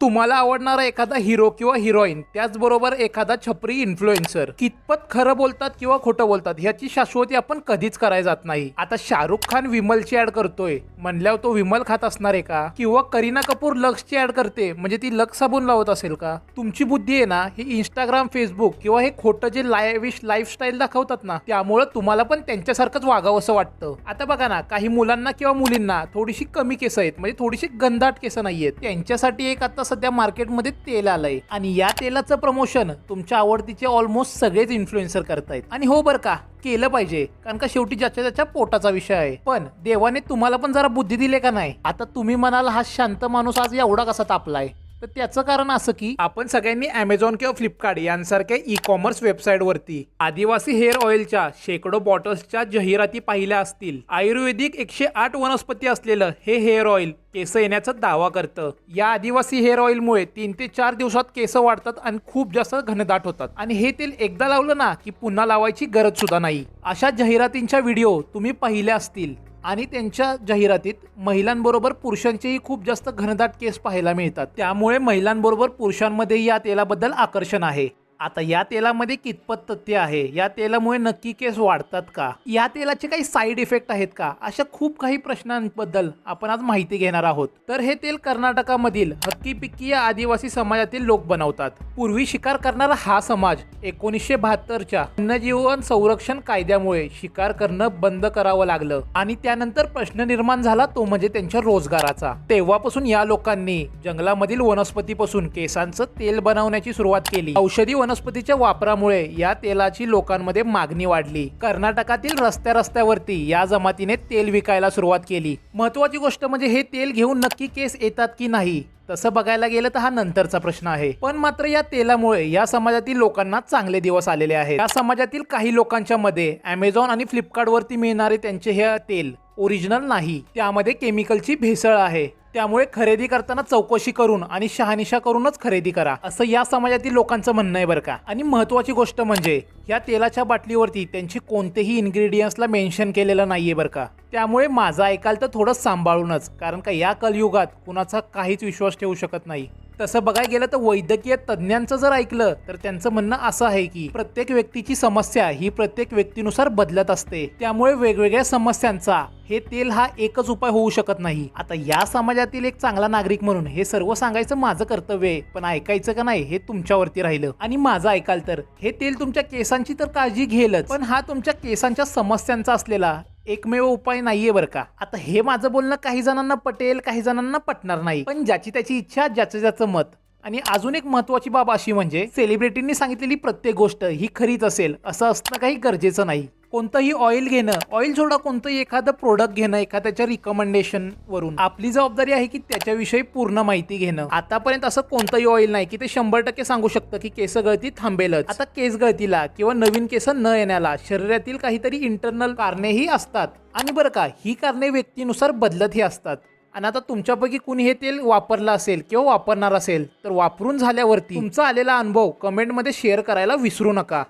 तुम्हाला आवडणारा एखादा हिरो किंवा हिरोईन त्याचबरोबर एखादा छपरी इन्फ्लुएन्सर कितपत खरं बोलतात किंवा खोटं बोलतात ह्याची शाश्वती आपण कधीच करायला जात नाही. आता शाहरुख खान विमलची ऍड करतोय. म्हणल्यावर तो विमल खात असणार आहे का? किंवा करीना कपूर लक्सची ऍड करते म्हणजे ती लक्स साबून लावत असेल का? तुमची बुद्धी आहे ना हे इंस्टाग्राम फेसबुक किंवा हे खोटं जे लायविश लाईफस्टाईल दाखवतात ना त्यामुळं तुम्हाला पण त्यांच्यासारखंच वागावं असं वाटतं. आता बघा ना काही मुलांना किंवा मुलींना थोडीशी कमी केस आहेत म्हणजे थोडीशी गंधाट केस नाहीयेत. त्यांच्यासाठी एक आता सध्या मार्केटमध्ये तेल आलंय. आणि या तेलाचं प्रमोशन तुमच्या आवडतीचे ऑलमोस्ट सगळेच इन्फ्लुएन्सर करतायत. आणि हो बरं का केलं पाहिजे. कारण का शेवटी ज्याच्या त्याच्या पोटाचा विषय आहे. पण देवाने तुम्हाला पण जरा बुद्धी दिली का नाही? आता तुम्ही म्हणाल हा शांत माणूस आज एवढा कसा तापलाय? तर त्याचं कारण असं की आपण सगळ्यांनी अमेझॉन किंवा फ्लिपकार्ट यांसारख्या ई कॉमर्स वेबसाईटवरती आदिवासी हेअर ऑइलच्या शेकडो बॉटल्सच्या जाहिराती पाहिल्या असतील. आयुर्वेदिक एकशे आठ वनस्पती असलेलं हे हेअर ऑइल केस येण्याचा दावा करतं. या आदिवासी हेअर ऑइलमुळे तीन ते चार दिवसात केस वाढतात आणि खूप जास्त घनदाट होतात. आणि हे तेल एकदा लावलं ना की पुन्हा लावायची गरज सुद्धा नाही. अशा जाहिरातींच्या व्हिडिओ तुम्ही पाहिल्या असतील. आणि त्यांच्या जाहिरातीत महिलांबरोबर पुरुषांचेही खूप जास्त घनदाट केस पाहायला मिळतात. त्यामुळे महिलांबरोबर पुरुषांमध्ये या तेलाबद्दल आकर्षण आहे. आता या तेलामध्ये कितपत तथ्य आहे? या तेलामुळे नक्की केस वाढतात का? या तेलाचे काही साईड इफेक्ट आहेत का? अशा खूप काही प्रश्नांबद्दल आपण आज माहिती घेणार आहोत. तर हे तेल कर्नाटकामधील हक्की पिक्की या आदिवासी समाजातील लोक बनवतात. पूर्वी शिकार करणारा हा समाज एकोणीसशे बहात्तरच्या वन्यजीवन संरक्षण कायद्यामुळे शिकार करणं बंद करावं लागलं. आणि त्यानंतर प्रश्न निर्माण झाला तो म्हणजे त्यांच्या रोजगाराचा. तेव्हापासून या लोकांनी जंगलामधील वनस्पतीपासून केसांचं तेल बनवण्याची सुरुवात केली. औषधी वनस्पतीच्या वापरामुळे या तेलाची लोकांमध्ये मागणी वाढली. कर्नाटकातील रस्त्या रस्त्यावरती या जमातीने तेल विकायला सुरुवात केली. महत्वाची गोष्ट म्हणजे हे तेल घेऊन नक्की केस येतात की नाही तसं बघायला गेलं तर हा नंतरचा प्रश्न आहे. पण मात्र या तेलामुळे या समाजातील लोकांना चांगले दिवस आलेले आहेत. या समाजातील काही लोकांच्या मध्ये अमेझॉन आणि फ्लिपकार्ट वरती मिळणारे त्यांचे हे तेल ओरिजिनल नाही. त्यामध्ये केमिकलची भेसळ आहे. त्यामुळे खरेदी करताना चौकशी करून आणि शहानिशा करूनच खरेदी करा असं या समाजातील लोकांचं म्हणणं आहे बरं का. आणि महत्वाची गोष्ट म्हणजे या तेलाच्या बाटलीवरती त्यांची कोणतेही इन्ग्रेडियंट्सला मेन्शन केलेलं नाहीये बरं का. त्यामुळे माझं ऐकाल तर थोडं सांभाळूनच कारण का या कलयुगात कुणाचा काहीच विश्वास ठेवू शकत नाही. तसं बघायला गेलं तर वैद्यकीय तज्ज्ञांचं जर ऐकलं तर त्यांचं म्हणणं असं आहे की प्रत्येक व्यक्तीची समस्या ही प्रत्येक व्यक्तीनुसार बदलत असते. त्यामुळे वेगवेगळ्या समस्यांचा हे तेल हा एकच उपाय होऊ शकत नाही. आता या समाजातील एक चांगला नागरिक म्हणून हे सर्व सांगायचं माझं कर्तव्य आहे. पण ऐकायचं का नाही हे तुमच्यावरती राहिलं. आणि माझं ऐकाल तर. हे तेल तुमच्या केसांची तर काळजी घेलच. पण हा तुमच्या केसांच्या समस्यांचा असलेला एकमेव उपाय नाहीये बरं का. आता हे माझं बोलणं काही जणांना पटेल काही जणांना पटणार नाही. पण ज्याची त्याची इच्छा ज्याचं ज्याचं मत. आणि अजून एक महत्वाची बाब अशी म्हणजे सेलिब्रिटींनी सांगितलेली प्रत्येक गोष्ट ही खरीच असेल. असं असणं काही गरजेचं नाही. कोणतंही ऑइल घेणं ऑइल सोडा कोणतंही एखादं प्रोडक्ट घेणं एखाद्याच्या रिकमेंडेशन वरून. आपली जबाबदारी आहे की त्याच्याविषयी पूर्ण माहिती घेणं. आतापर्यंत असं कोणतंही ऑइल नाही की ते शंभर टक्के सांगू शकतं की केस गळती थांबेलच. आता केस गळतीला किंवा नवीन केस न येण्याला शरीरातील काहीतरी इंटरनल कारणेही असतात. आणि बरं का ही कारणे व्यक्तीनुसार बदलतही असतात. आणि आता तुमच्यापैकी कुणी हे तेल वापरलं असेल किंवा वापरणार असेल तर वापरून झाल्यावरती तुमचा आलेला अनुभव कमेंटमध्ये शेअर करायला विसरू नका.